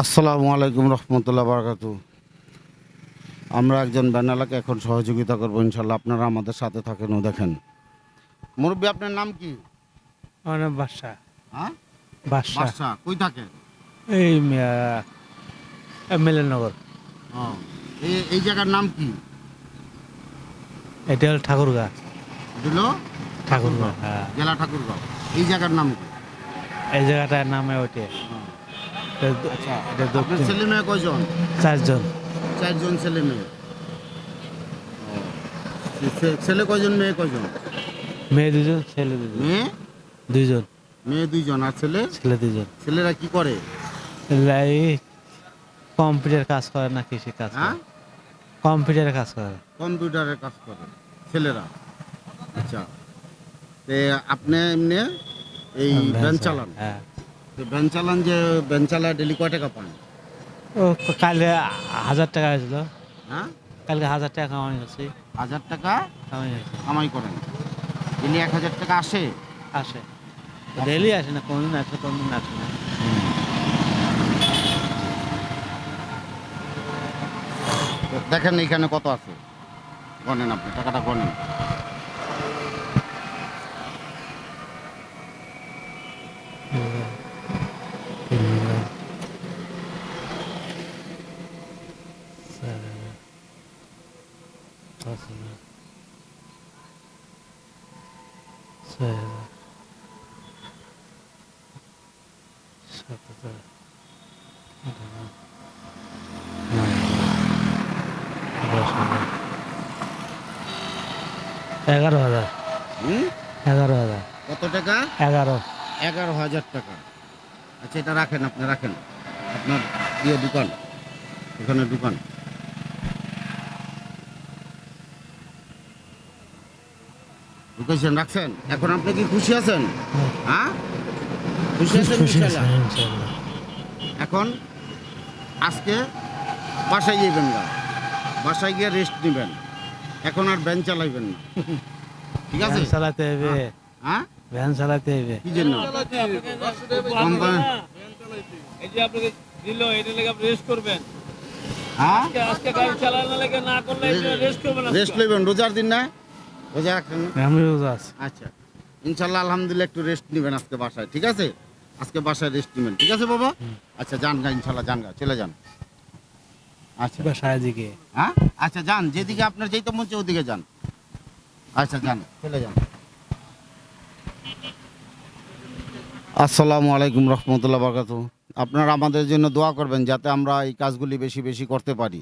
আসসালামু আলাইকুম রহমতুল্লাহ বারকাত। আমরা একজন ব্যানালাকে এখন সহযোগিতা করব ইনশাল্লাহ আপনারা আমাদের সাথে থাকেন ও দেখেন। মুরব্বী আপনার নাম কি? মানে বাসা হ্যাঁ? বাসা বাদশা কই থাকে? এই মেলেনগর ও, এই এই জায়গার নাম কি? এটা হল ঠাকুরগা। দিল? ঠাকুরগা হ্যাঁ। জেলা ঠাকুরগাঁও। এই জায়গার নাম কি? এই জায়গাটার নামে ওইটে আচ্ছা এটা আপনার দক্ষিণ ছেলে মেয়ে কয়জন? চারজন। চারজন ছেলে মেয়ে। ছেলে কয়জন মেয়ে কয়জন? মেয়ে দুজন ছেলে দুজন। মেয়ে? দুইজন মেয়ে দুইজন আর ছেলে? ছেলে দুজন। ছেলেরা কি করে? কম্পিউটার কাজ করে না কৃষি কাজ হ্যাঁ? করে কম্পিউটারের কাজ করে। কম্পিউটারের কাজ করে ছেলেরা। আচ্ছা তে আপনি এমনি এই ভ্যান চালান। হ্যাঁ। ভ্যান চালান যে ভ্যান চালায় ডেলি কয় টাকা পান? ও কালকে হাজার টাকা হয়েছিল। হ্যাঁ? কালকে হাজার টাকা কামাই গেছি হাজার টাকা? কামাই গেছে কামাই করেন। ডেলি এক হাজার টাকা আসে? আসে। ডেলি আসে না কোনদিন আসে কোনদিন আসে না। দেখেন এখানে কত আছে। গনেন আপনি টাকাটা গনেন। এগারো হাজার হুম এগারো হাজার কত টাকা? এগারো এগারো হাজার টাকা। আচ্ছা এটা রাখেন আপনি রাখেন। আপনার ইয়ে দোকান। এখানে দোকান। ঢুকেছেন রাখছেন? এখন আপনি কি খুশি আছেন? হ্যাঁ? খুশি আছেন ইনশাল্লাহ? এখন আজকে বাসায় যাবেন গা। বাসায় গিয়ে রেস্ট নেবেন। এখন আর ভ্যান চালাইবেন না। ঠিক আছে? চালাতে হবে। হ্যাঁ? ভ্যান চালাতে হবে। কি জন্য? এই যে আপনাকে দিল এটা লেগে আপনি রেস্ট করবেন। হ্যাঁ? আজকে আজকে গাড়ি চালানো লেগে না করলে রেস্ট করবেন রেস্ট লইবেন রোজার দিন না? রোজা রাখেন? আমি রোজা আছি। আচ্ছা। ইনশাল্লাহ আলহামদুলিল্লাহ একটু রেস্ট নেবেন আজকে বাসায় ঠিক আছে? আজকে বাসায় রেস্ট নেবেন ঠিক আছে বাবা? আচ্ছা যান গা ইনশাল্লাহ যান গা চলে যান। আচ্ছা। বাসায় দিকে হ্যাঁ? আচ্ছা যান যেদিকে আপনার যেতে মন চায় ওদিকে যান। আচ্ছা যান চলে যান। আসসালামু আলাইকুম রহমতুল্লাহ বরকাত আপনারা আমাদের জন্য দোয়া করবেন যাতে আমরা এই কাজগুলি বেশি বেশি করতে পারি।